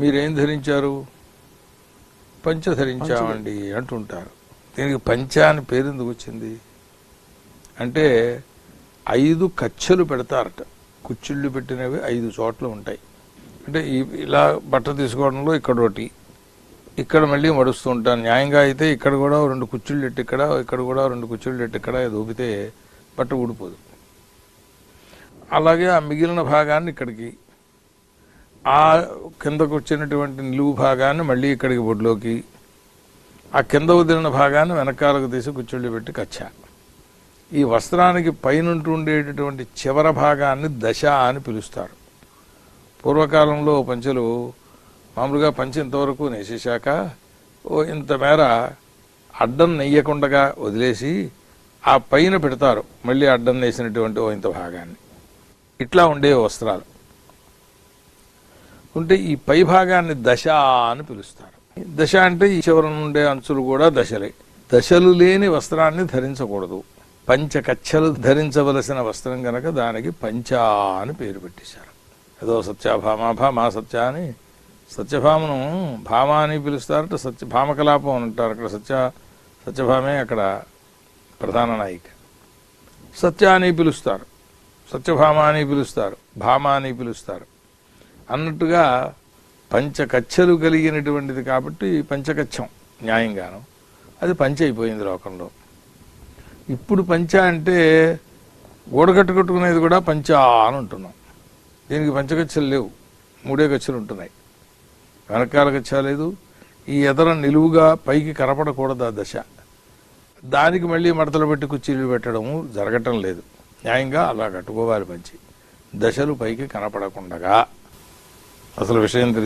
మీరేం ధరించారు? పంచ ధరించామండి అంటుంటారు. దీనికి పంచ అని పేరు ఎందుకు వచ్చింది? అంటే ఐదు కచ్చలు పెడతారట. కుచ్చిళ్ళు పెట్టినవి ఐదు చోట్ల ఉంటాయి. అంటే ఇలా బట్ట తీసుకోవడంలో ఇక్కడ ఒకటి. ఇక్కడ మళ్ళీ మడుస్తూ ఉంటాను. న్యాయంగా అయితే ఇక్కడ కూడా రెండు కుచ్చిళ్ళు ఎట్టు ఇక్కడ ఇక్కడ కూడా రెండు కుచ్చిళ్ళు ఎట్టు ఇక్కడ దూపితే బట్ట ఊడిపోదు. అలాగే ఆ మిగిలిన భాగాన్ని ఇక్కడికి ఆ కిందకు వచ్చినటువంటి నిలువు భాగాన్ని మళ్ళీ ఇక్కడికి బొడ్లోకి ఆ కింద వదిలిన భాగాన్ని వెనకాలకు తీసి కుచ్చిళ్ళు పెట్టి కచ్చా. ఈ వస్త్రానికి పైనుంటూ ఉండేటటువంటి చివర భాగాన్ని దశ అని పిలుస్తారు. పూర్వకాలంలో పంచెలు మామూలుగా పంచె ఇంతవరకు నేసేశాక ఓ ఇంత మేర అడ్డం నెయ్యకుండగా వదిలేసి ఆ పైన పెడతారు మళ్ళీ అడ్డం నేసినటువంటి ఓ ఇంత భాగాన్ని. ఇట్లా ఉండే వస్త్రాలు. ఉంటే ఈ పై భాగాన్ని దశ అని పిలుస్తారు. దశ అంటే ఈ చివర ఉండే అంచులు కూడా దశలే. దశలు లేని వస్త్రాన్ని ధరించకూడదు. పంచకచ్చలు ధరించవలసిన వస్త్రం గనక దానికి పంచ అని పేరు పెట్టేశారు. ఏదో సత్యభామ భామ సత్య అని. సత్యభామను భామ అని పిలుస్తారట సత్య భామకలాపం అని అంటారు అక్కడ సత్య సత్యభామే అక్కడ ప్రధాన నాయిక. సత్య అని పిలుస్తారు. సత్యభామ అని పిలుస్తారు. భామ అని పిలుస్తారు. అన్నట్టుగా పంచకచ్చలు కలిగినటువంటిది కాబట్టి పంచకచ్చం న్యాయంగాను. అది పంచ అయిపోయింది లోకంలో. ఇప్పుడు పంచ అంటే గోడకట్టు కట్టుకునేది కూడా పంచ అని ఉంటున్నాం దీనికి పంచకచ్చలు లేవు. మూడే కచ్చలు ఉంటున్నాయి. వెనకాల గచ్చ లేదు. ఈ ఎదర నిలువుగా పైకి కనపడకూడదు ఆ దశ. దానికి మళ్ళీ మడతలు పెట్టి కుర్చీలు పెట్టడము జరగటం లేదు. న్యాయంగా అలా కట్టుకోవాలి పంచి. దశలు పైకి కనపడకుండగా. అసలు విషయం తెలిసి